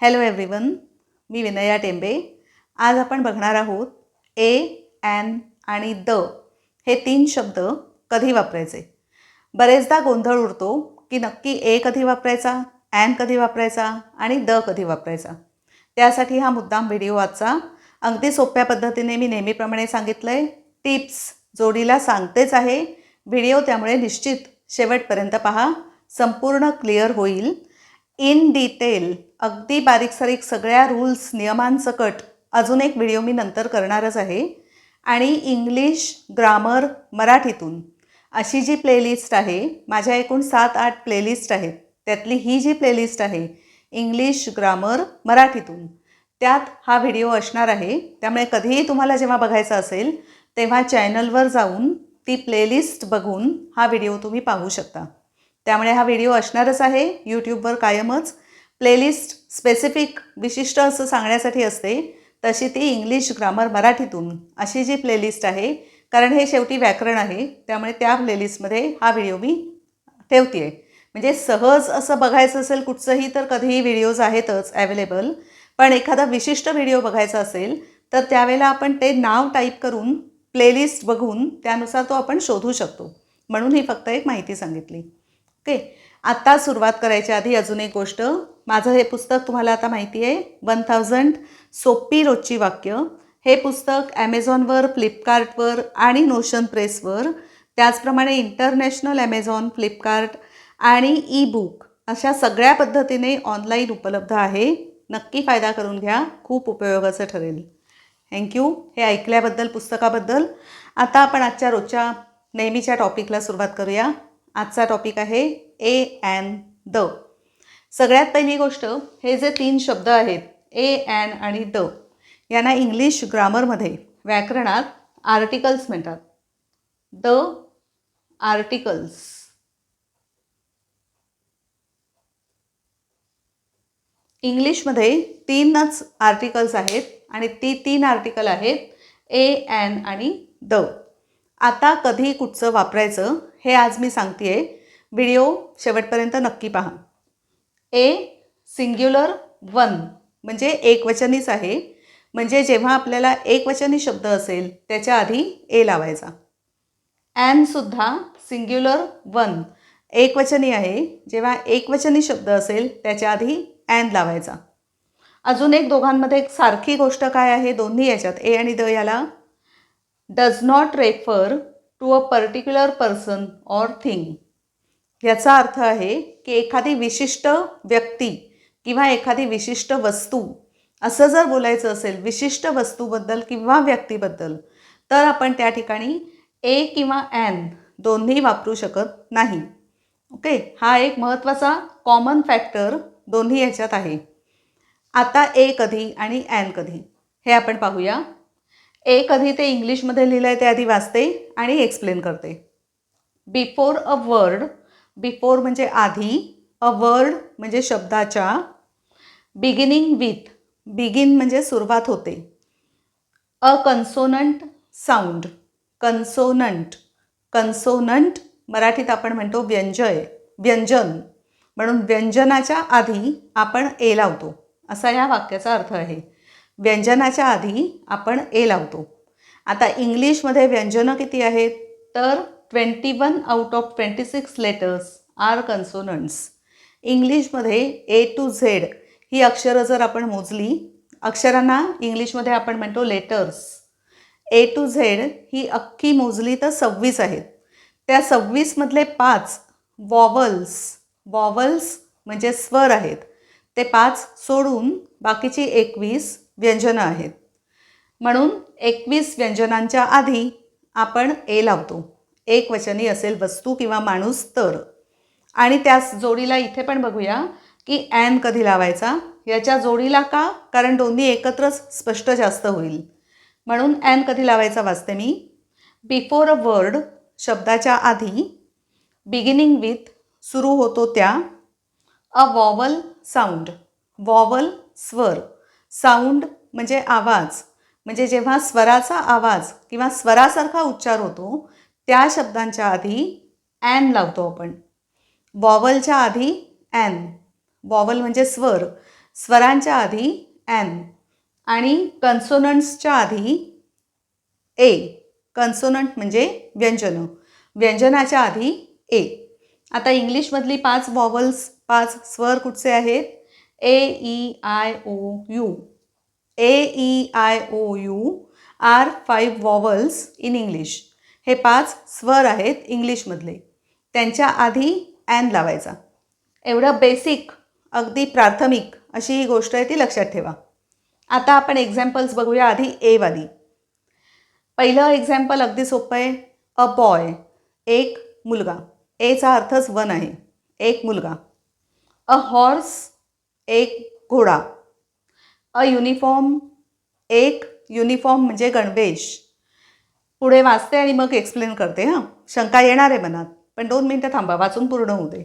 Hello everyone मी विनया टेंबे. आज आपण बघणार आहोत ए ॲन आणि द हे तीन शब्द कधी वापरायचे? बरेचदा गोंधळ उडतो की नक्की ए कधी वापरायचा ॲन कधी वापरायचा आणि द कधी वापरायचा. त्यासाठी हा मुद्दाम व्हिडिओ आजचा. अगदी सोप्या पद्धतीने मी नेहमीप्रमाणे सांगितलं आहे टिप्स जोडीला सांगतेच आहे. व्हिडिओ त्यामुळे निश्चित शेवटपर्यंत पहा संपूर्ण क्लिअर होईल. इन डिटेल अगदी बारीकसारीक सगळ्या रूल्स नियमांसकट अजून एक व्हिडिओ मी नंतर करणारच आहे. आणि इंग्लिश ग्रामर मराठीतून अशी जी प्लेलिस्ट आहे माझ्या एकूण सात आठ प्लेलिस्ट आहेत. त्यातली ही जी प्लेलिस्ट आहे इंग्लिश ग्रामर मराठीतून. त्यात हा व्हिडिओ असणार आहे. त्यामुळे कधीही तुम्हाला जेव्हा बघायचा असेल तेव्हा चॅनलवर जाऊन ती प्लेलिस्ट बघून हा व्हिडिओ तुम्ही पाहू शकता. त्यामुळे हा व्हिडिओ असणारच आहे. यूट्यूबवर कायमच प्लेलिस्ट स्पेसिफिक विशिष्ट असं सांगण्यासाठी असते तशी ती इंग्लिश ग्रामर मराठीतून अशी जी प्लेलिस्ट आहे कारण हे शेवटी व्याकरण आहे त्यामुळे त्या प्लेलिस्टमध्ये हा व्हिडिओ मी ठेवते आहे म्हणजे सहज असं बघायचं असेल कुठचंही तर कधीही व्हिडिओज आहेतच ॲवेलेबल पण एखादा विशिष्ट व्हिडिओ बघायचा असेल तर त्यावेळेला आपण ते नाव टाईप करून प्लेलिस्ट बघून त्यानुसार तो आपण शोधू शकतो. म्हणून ही फक्त एक माहिती सांगितली. ओके आत्ता सुरुवात करायच्या आधी अजून एक गोष्ट. माझं हे पुस्तक तुम्हाला आता माहिती आहे वन थाउजंड सोपी रोजची वाक्य. हे पुस्तक ॲमेझॉनवर फ्लिपकार्टवर आणि नोशन प्रेसवर त्याचप्रमाणे इंटरनॅशनल ॲमेझॉन फ्लिपकार्ट आणि ई बुक अशा सगळ्या पद्धतीने ऑनलाईन उपलब्ध आहे. नक्की फायदा करून घ्या खूप उपयोगाचं ठरेल. थँक्यू हे ऐकल्याबद्दल पुस्तकाबद्दल. आता आपण आजच्या रोजच्या नेहमीच्या टॉपिकला सुरुवात करूया. आजचा टॉपिक आहे ए अँड द सगळ्यात पहिली गोष्ट हे जे तीन शब्द आहेत ए अँड आणि द यांना इंग्लिश ग्रामरमध्ये व्याकरणात आर्टिकल्स म्हणतात. द आर्टिकल्स इंग्लिशमध्ये तीनच आर्टिकल्स आहेत आणि ती तीन आर्टिकल आहेत ए अँड आणि द आता कधी कुठचं वापरायचं हे आज मी सांगते आहे व्हिडिओ शेवटपर्यंत नक्की पहा. ए सिंग्युलर वन म्हणजे एकवचनीच आहे. म्हणजे जेव्हा आपल्याला एकवचनी शब्द असेल त्याच्या आधी ए लावायचा. ॲनसुद्धा सिंग्युलर वन एकवचनी आहे. जेव्हा एकवचनी शब्द असेल त्याच्या आधी ॲन लावायचा. अजून एक दोघांमध्ये एक सारखी गोष्ट काय आहे? दोन्ही याच्यात. ए आणि द याला does not refer to a particular person or thing याचा अर्थ आहे की एखादी विशिष्ट व्यक्ती किंवा एखादी विशिष्ट वस्तू असं जर बोलायचं असेल विशिष्ट वस्तूबद्दल किंवा व्यक्तीबद्दल तर आपण त्या ठिकाणी ए किंवा ॲन दोन्ही वापरू शकत नाही. ओके हा एक महत्त्वाचा कॉमन फॅक्टर दोन्ही ह्याच्यात आहे. आता ए कधी आणि ॲन कधी हे आपण पाहूया. ए कधी ते इंग्लिशमध्ये लिहिलं आहे ते आधी वाचते आणि एक्सप्लेन करते. बिफोर अ वर्ड बिफोर म्हणजे आधी अ वर्ड म्हणजे शब्दाच्या बिगिनिंग विथ बिगिन म्हणजे सुरुवात होते. अ कन्सोनंट साऊंड कन्सोनंट कन्सोनंट मराठीत आपण म्हणतो व्यंजय व्यंजन. म्हणून व्यंजनाच्या आधी आपण ए लावतो. असा या वाक्याचा अर्थ आहे. व्यंजनाच्या आधी आपण ए लावतो. आता इंग्लिशमध्ये व्यंजनं किती आहेत? तर twenty one out of twenty six letters are consonants इंग्लिशमध्ये ए टू झेड ही अक्षरं जर आपण मोजली अक्षरांना इंग्लिशमध्ये आपण म्हणतो लेटर्स ए टू झेड ही अख्खी मोजली तर सव्वीस आहेत. त्या सव्वीसमधले पाच वॉवल्स वॉवल्स म्हणजे स्वर आहेत. ते पाच सोडून बाकीची एकवीस व्यंजनं आहेत. म्हणून एकवीस व्यंजनांच्या आधी आपण ए लावतो. एक वचनी असेल वस्तू किंवा माणूस तर. आणि त्याच जोडीला इथे पण बघूया की ॲन कधी लावायचा? याच्या जोडीला का? कारण दोन्ही एकत्रच स्पष्ट जास्त होईल. म्हणून ॲन कधी लावायचा वाचते मी? बिफोर अ वर्ड शब्दाच्या आधी बिगिनिंग विथ सुरू होतो त्या अ वॉवल साऊंड वॉवल स्वर. साऊंड म्हणजे आवाज. म्हणजे जेव्हा स्वराचा आवाज किंवा स्वरासारखा उच्चार होतो त्या शब्दांच्या आधी ॲन लावतो आपण. वॉवलच्या आधी ॲन. वॉवल म्हणजे स्वर. स्वरांच्या आधी ॲन. आणि कन्सोनंट्सच्या आधी ए. कन्सोनंट म्हणजे व्यंजनं. व्यंजनाच्या आधी ए. आता इंग्लिशमधली पाच वॉवल्स पाच स्वर कुठचे आहेत? A E I O U A E I O U are five vowels in English हे पाच स्वर आहेत इंग्लिशमधले. त्यांच्या आधी ॲन लावायचा. एवढं बेसिक अगदी प्राथमिक अशी ही गोष्ट आहे ती लक्षात ठेवा. आता आपण एक्झाम्पल्स बघूया आधी एवाली पहिलं एक्झाम्पल अगदी सोपं आहे. अ बॉय एक मुलगा. एचा अर्थच वन आहे. एक मुलगा. अ हॉर्स एक घोडा. अ युनिफॉर्म एक युनिफॉर्म म्हणजे गणवेश. पुढे वाचते आणि मग एक्सप्लेन करते हां. शंका येणार आहे मनात पण दोन मिनटं थांबा वाचून पूर्ण होऊ दे.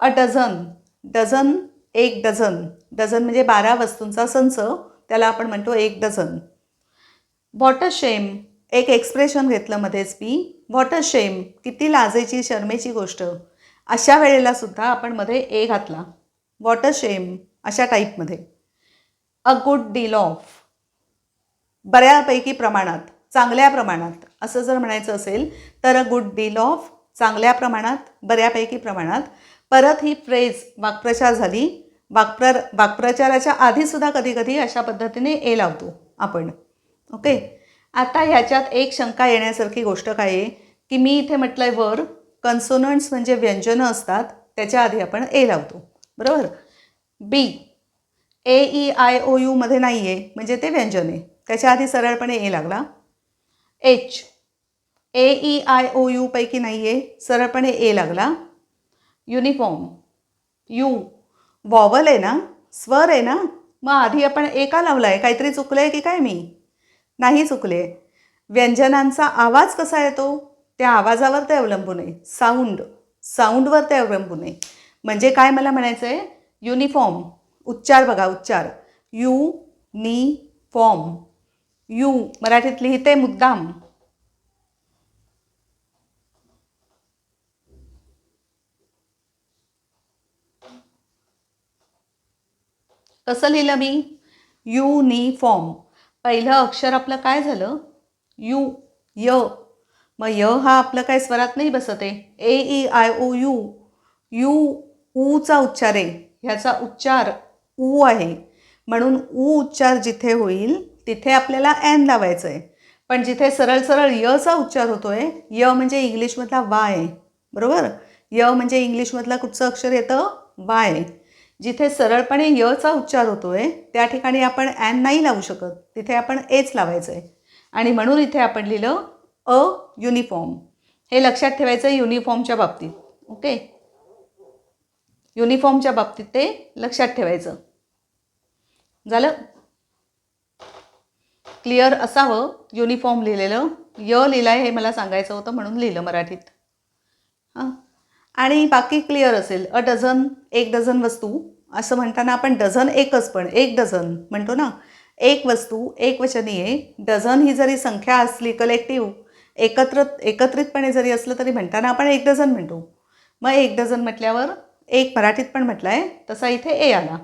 अ डझन डझन एक डझन डझन म्हणजे बारा वस्तूंचा संच त्याला आपण म्हणतो एक डझन वॉटर शेम एक एक्सप्रेशन घेतलं मध्येच मी. वॉटर शेम किती लाजेची शर्मेची गोष्ट. अशा वेळेला सुद्धा आपण मध्ये ए घातला. वॉटर शेम अशा टाईपमध्ये. अ गुड डील ऑफ बऱ्यापैकी प्रमाणात चांगल्या प्रमाणात असं जर म्हणायचं असेल तर अ गुड डील ऑफ चांगल्या प्रमाणात बऱ्यापैकी प्रमाणात. परत ही फ्रेज वाक्प्रचार झाली. वाक्प्र वाक्प्रचाराच्या आधीसुद्धा कधीकधी अशा पद्धतीने ए लावतो आपण. ओके आता ह्याच्यात एक शंका येण्यासारखी गोष्ट काय आहे? की मी इथे म्हटलं आहे वर कन्सोनंट्स म्हणजे व्यंजनं असतात त्याच्या आधी आपण ए लावतो. बरोबर? B A E e, I O यूमध्ये नाही आहे म्हणजे ते व्यंजन आहे. त्याच्या आधी सरळपणे ए लागला. H A E e, I O यूपैकी नाही आहे सरळपणे ए लागला. युनिफॉर्म यू वॉवल आहे ना? स्वर आहे ना? मग आधी आपण ए का लावला आहे काहीतरी चुकलं आहे की काय मी? नाही चुकले. व्यंजनांचा आवाज कसा येतो? त्या आवाजावर ते अवलंबून आहे. साऊंड साऊंडवर ते अवलंबून आहे. म्हणजे काय मला म्हणायचं आहे युनिफॉर्म उच्चार बघा उच्चार. यू नी फॉर्म यू मराठीत लिहिते मुद्दाम. कसं लिहिलं मी? युनिफॉर्म पहिलं अक्षर आपलं काय झालं? यू य. मग य हा आपलं काय स्वरात नाही बसत आहे. A E I O U U ऊचा उच्चार आहे ह्याचा उच्चार ऊ आहे. म्हणून ऊ उच्चार जिथे होईल तिथे आपल्याला ॲन लावायचं आहे पण जिथे सरळ सरळ यचा उच्चार होतो आहे य म्हणजे इंग्लिशमधला वाय आहे बरोबर? य म्हणजे इंग्लिशमधला कुठचं अक्षर येतं? वाय. जिथे सरळपणे यचा उच्चार होतो आहे त्या ठिकाणी आपण ॲन नाही लावू शकत. तिथे आपण एच लावायचं आहे आणि म्हणून इथे आपण लिहिलं अ युनिफॉर्म. हे लक्षात ठेवायचं आहे युनिफॉर्मच्या बाबतीत. ओके? युनिफॉर्मच्या बाबतीत ते लक्षात ठेवायचं. झालं? क्लिअर असावं युनिफॉर्म लिहिलेलं. य लिहिलं हे मला सांगायचं होतं म्हणून लिहिलं मराठीत. हां? आणि बाकी क्लिअर असेल. अ डझन एक डझन वस्तू. असं म्हणताना आपण डझन एकच पण एक डझन म्हणतो ना? एक वस्तू एक वचनी आहे डझन ही जरी संख्या असली कलेक्टिव्ह एकत्र एकत्रितपणे जरी असलं तरी म्हणताना आपण एक डझन म्हणतो. मग एक डझन म्हटल्यावर एक मराठीत पण म्हटलं आहे तसा इथे ए आला.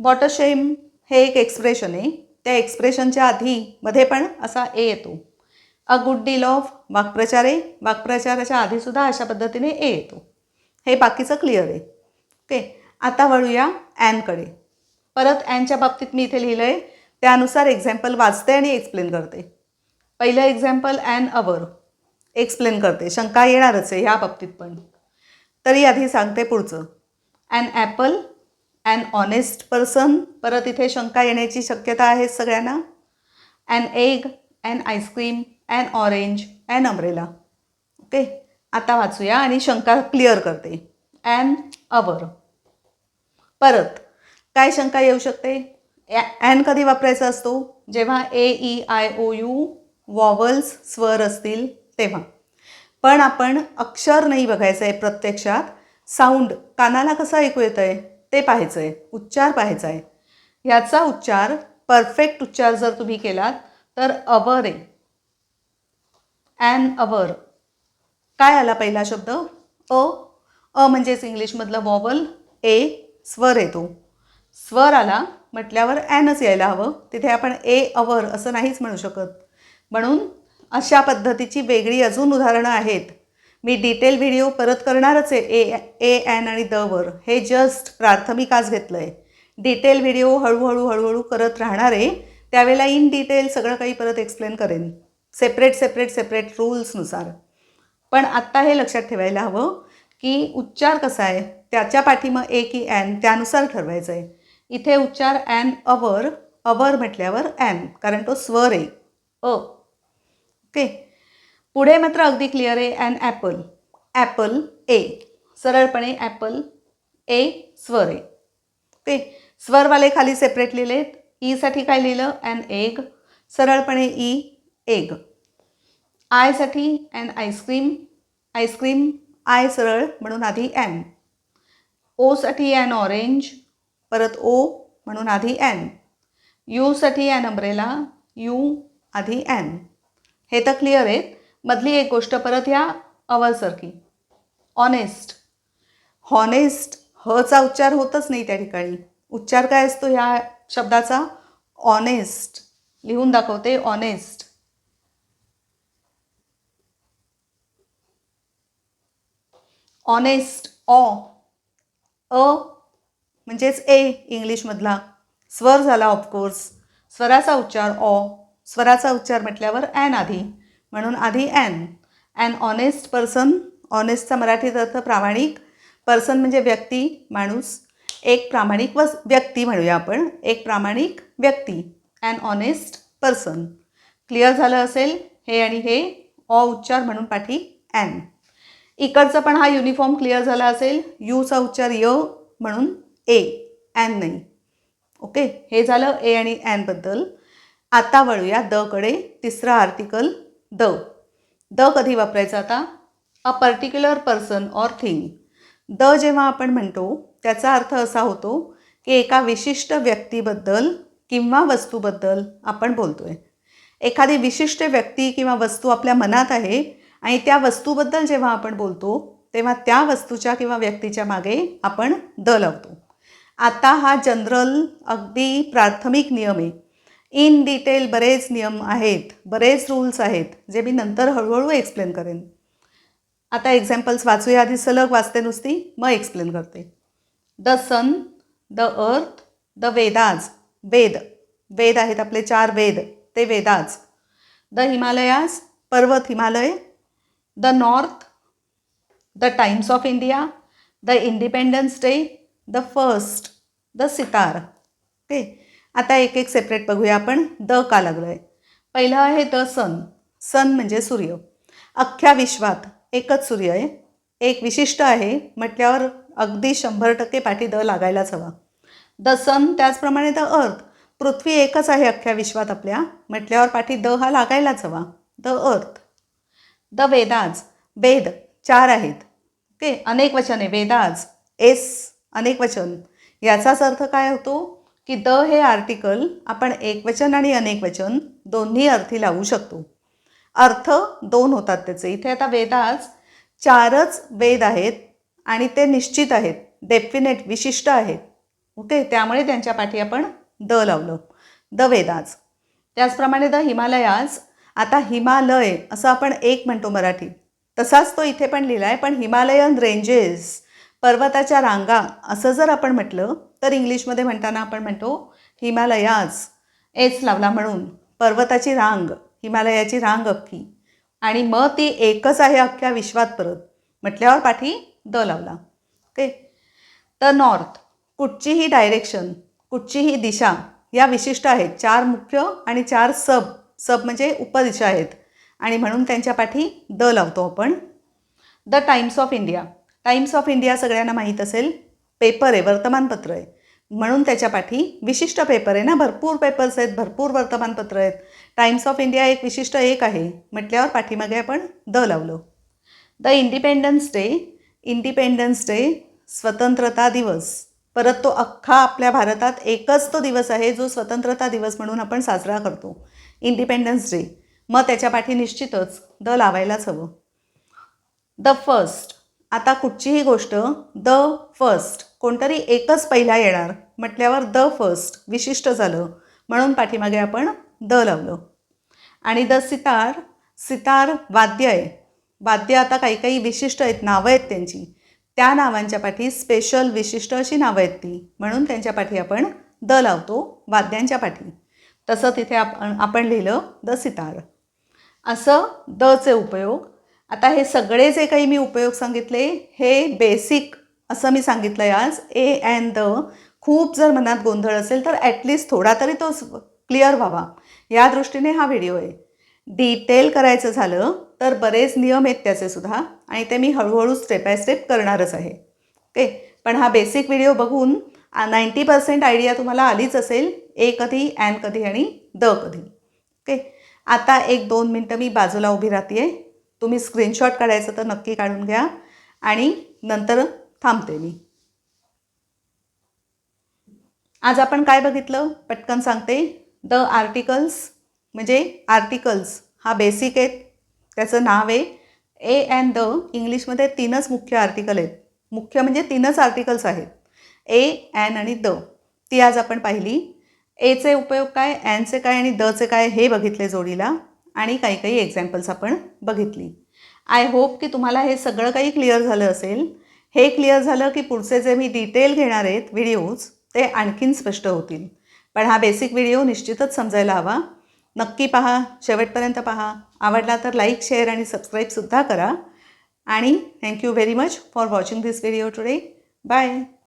वॉटर शेम हे एक एक्सप्रेशन आहे. त्या एक्सप्रेशनच्या आधी मध्ये पण असा ए येतो. अ गुड डील ऑफ वाक्प्रचार आहे. वाक्प्रचाराच्या आधीसुद्धा अशा पद्धतीने ए येतो. हे बाकीचं क्लिअर आहे. ओके आता वळूया ॲनकडे परत ॲनच्या बाबतीत मी इथे लिहिलं आहे त्यानुसार एक्झाम्पल वाचते आणि एक्सप्लेन करते. पहिलं एक्झाम्पल ॲन अवर एक्सप्लेन करते. शंका येणारच आहे ह्या बाबतीत पण. तरी आधी सांगते पुढचं. An apple an honest person परत इथे शंका येण्याची शक्यता आहे सगळ्यांना. An egg an ice cream an orange an umbrella okay आता वाचूया आणि शंका क्लिअर करते. ॲन अवर परत काय शंका येऊ शकते? ॲन कधी वापरायचा असतो? जेव्हा A E I O U vowels स्वर असतील तेव्हा. पण आपण अक्षर नाही बघायचं आहे प्रत्यक्षात. साऊंड कानाला कसं ऐकू येतं आहे ते पाहायचं आहे उच्चार पाहायचा आहे ह्याचा उच्चार परफेक्ट उच्चार जर तुम्ही केलात तर अवर आहे. ॲन अवर काय आला पहिला शब्द? अ. अ म्हणजेच इंग्लिशमधलं वॉवल ए स्वर येतो. स्वर आला म्हटल्यावर ॲनच यायला हवं. तिथे आपण ए अवर असं नाहीच म्हणू शकत. म्हणून अशा पद्धतीची वेगळी अजून उदाहरणं आहेत. मी डिटेल व्हिडिओ परत करणारच आहे ए ए ॲन आणि द वर. हे जस्ट प्राथमिक आज घेतलं आहे डिटेल व्हिडिओ हळूहळू हळूहळू करत राहणार आहे. त्यावेळेला इन डिटेल सगळं काही परत एक्सप्लेन करेन. सेपरेट सेपरेट सेपरेट रूल्सनुसार. पण आत्ता हे लक्षात ठेवायला हवं की उच्चार कसा आहे त्याच्या पाठीमग ए की ॲन त्यानुसार ठरवायचं आहे इथे उच्चार ॲन अवर अवर म्हटल्यावर ॲन कारण तो स्वर आहे. अ. ओके पुढे मात्र अगदी क्लिअर आहे. अँड ॲपल ॲपल ए सरळपणे ॲपल ए स्वर आहे. ओके स्वरवाले खाली सेपरेट लिहिलेत. E ईसाठी काय लिहिलं? अँड एग सरळपणे E egg आयसाठी and ice cream ice cream I सरळ म्हणून आधी ॲन ओसाठी ॲन ऑरेंज परत ओ म्हणून आधी ॲन यूसाठी ॲन अम्ब्रेला यू आधी ॲन हे तर क्लिअर आहेत. मधली एक गोष्ट परत ह्या अवरसारखी ऑनेस्ट हॉनेस्ट हचा उच्चार होतच नाही त्या ठिकाणी. उच्चार काय असतो ह्या शब्दाचा? ऑनेस्ट लिहून दाखवते ऑनेस्ट ऑनेस्ट ऑ अ. म्हणजेच ए इंग्लिशमधला. स्वर झाला ऑफकोर्स स्वराचा उच्चार ऑ स्वराचा उच्चार म्हटल्यावर ॲन आधी. म्हणून आधी ॲन. ॲन ऑनेस्ट पर्सन ऑनेस्टचा मराठीत अर्थ प्रामाणिक. पर्सन म्हणजे व्यक्ती माणूस. एक प्रामाणिक व व्यक्ती म्हणूया आपण. एक प्रामाणिक व्यक्ती. And honest person. क्लिअर झालं असेल? हे आणि हे. ऑ उच्चार म्हणून पाठी ॲन. इकडचं पण हा युनिफॉर्म क्लिअर झाला असेल? यूचा उच्चार य म्हणून ए. ॲन नाही. ओके? हे झालं ए आणि ॲनबद्दल आता वळूया दकडे तिसरा आर्टिकल द. द कधी वापरायचा आता? A particular person or thing the जेव्हा आपण म्हणतो त्याचा अर्थ असा होतो की एका विशिष्ट व्यक्तीबद्दल किंवा वस्तूबद्दल आपण बोलतो आहे एखादी विशिष्ट व्यक्ती किंवा वस्तू आपल्या मनात आहे आणि त्या वस्तूबद्दल जेव्हा आपण बोलतो तेव्हा त्या वस्तूच्या किंवा व्यक्तीच्या मागे आपण द लावतो. आता हा जनरल अगदी प्राथमिक नियम आहे. इन डिटेल बरेच नियम आहेत बरेच रूल्स आहेत जे मी नंतर हळूहळू एक्सप्लेन करेन. आता एक्झाम्पल्स वाचूया आधी सलग वाचते नुसती मग एक्सप्लेन करते. द सन द अर्थ द वेदाज वेद. वेद आहेत आपले चार वेद ते वेदाज द हिमालयाज पर्वत Himalaya. The north the Times of India the Independence Day the first the sitar okay आता एक एक सेपरेट बघूया आपण. द का लागलं आहे पहिलं आहे द सन. सन म्हणजे सूर्य. अख्ख्या विश्वात एकच सूर्य आहे. एक विशिष्ट आहे म्हटल्यावर अगदी शंभर टक्के पाठी द लागायलाच हवा. द सन त्याचप्रमाणे द अर्थ. पृथ्वी एकच आहे अख्ख्या विश्वात आपल्या म्हटल्यावर पाठी द हा लागायलाच हवा. The earth. द वेदाज वेद चार आहेत. ओके अनेक वचन आहे. वेदाज एस अनेक वचन. याचाच अर्थ काय होतो? की द हे आर्टिकल आपण एकवचन आणि अनेक वचन दोन्ही अर्थी लावू शकतो. अर्थ दोन होतात त्याचे. इथे आता वेदाज चारच वेद आहेत आणि ते निश्चित आहेत. डेफिनेट विशिष्ट आहेत. ओके? त्यामुळे त्यांच्या पाठी आपण द लावलं. द वेदाज त्याचप्रमाणे द हिमालयाज आता हिमालय असं आपण एक म्हणतो मराठी. तसाच तो इथे पण लिहिला आहे पण हिमालयन रेंजेस पर्वताच्या रांगा असं जर आपण म्हटलं तर इंग्लिशमध्ये म्हणताना आपण म्हणतो हिमालयाज एच लावला म्हणून. पर्वताची रांग हिमालयाची रांग अख्खी. आणि मग ती एकच आहे अख्ख्या विश्वात परत. म्हटल्यावर पाठी द लावला. ओके? The north. कुठचीही डायरेक्शन कुठचीही दिशा या विशिष्ट आहेत. चार मुख्य आणि चार सब. सब म्हणजे उपदिशा आहेत. आणि म्हणून त्यांच्या पाठी द लावतो आपण. The Times of India. Times of India सगळ्यांना माहीत असेल. पेपर आहे वर्तमानपत्र आहे. म्हणून त्याच्या पाठी विशिष्ट पेपर आहे ना भरपूर पेपर्स आहेत भरपूर वर्तमानपत्र आहेत. टाइम्स ऑफ इंडिया एक विशिष्ट एक आहे. म्हटल्यावर पाठीमागे आपण द लावलो. The Independence Day Independence Day स्वतंत्रता दिवस. परत तो अख्खा आपल्या भारतात एकच तो दिवस आहे जो स्वतंत्रता दिवस म्हणून आपण साजरा करतो. इंडिपेंडन्स डे मग त्याच्या पाठी निश्चितच द लावायलाच हवं. द फर्स्ट आता कुठचीही गोष्ट द फर्स्ट कोणतरी एकच पहिला येणार म्हटल्यावर द फर्स्ट विशिष्ट झालं. म्हणून पाठीमागे आपण द लावलं. आणि द सितार सितार वाद्य आहे. वाद्य आता काही काही विशिष्ट आहेत नावं आहेत त्यांची. त्या नावांच्या पाठी स्पेशल विशिष्ट अशी नावं आहेत ती. म्हणून त्यांच्या पाठी आपण द लावतो वाद्यांच्या पाठी. तसं तिथे आपण आपण लिहिलं द सितार. असं दचे उपयोग. आता हे सगळे जे काही मी उपयोग सांगितले हे बेसिक असं मी सांगितलं आहे आज. ए अँड द खूप जर मनात गोंधळ असेल तर ॲटलिस्ट थोडा तरी तो क्लिअर व्हावा. या दृष्टीने हा व्हिडिओ आहे. डिटेल करायचं झालं तर बरेच नियम आहेत त्याचे सुद्धा आणि ते मी हळूहळू स्टेप बाय स्टेप करणारच आहे. ओके पण हा बेसिक व्हिडिओ बघून नाईंटी पर्सेंट आयडिया तुम्हाला आलीच असेल ए कधी अँड कधी आणि द कधी. ओके आता एक दोन मिनटं मी बाजूला उभी राहते तुम्ही स्क्रीनशॉट काढायचं तर नक्की काढून घ्या आणि नंतर थांबते मी. आज आपण काय बघितलं? पटकन सांगते. द आर्टिकल्स म्हणजे आर्टिकल्स हा बेसिक आहेत त्याचं नाव आहे ए अँड द इंग्लिशमध्ये तीनच मुख्य आर्टिकल आहेत. मुख्य म्हणजे तीनच आर्टिकल्स आहेत. ए ॲन आणि द ती आज आपण पाहिली. एचे उपयोग काय ॲनचे काय आणि दचे काय हे बघितले जोडीला. आणि काही काही एक्झाम्पल्स आपण बघितली. आय होप की तुम्हाला हे सगळं काही क्लिअर झालं असेल. हे क्लिअर झालं की पुढचे जे मी डिटेल घेणार आहेत व्हिडिओज ते आणखीन स्पष्ट होतील. पण हा बेसिक व्हिडिओ निश्चितच समजायला हवा. नक्की पहा शेवटपर्यंत पहा. आवडला तर लाईक शेअर आणि सबस्क्राईबसुद्धा करा. आणि thank you very much for watching this video today bye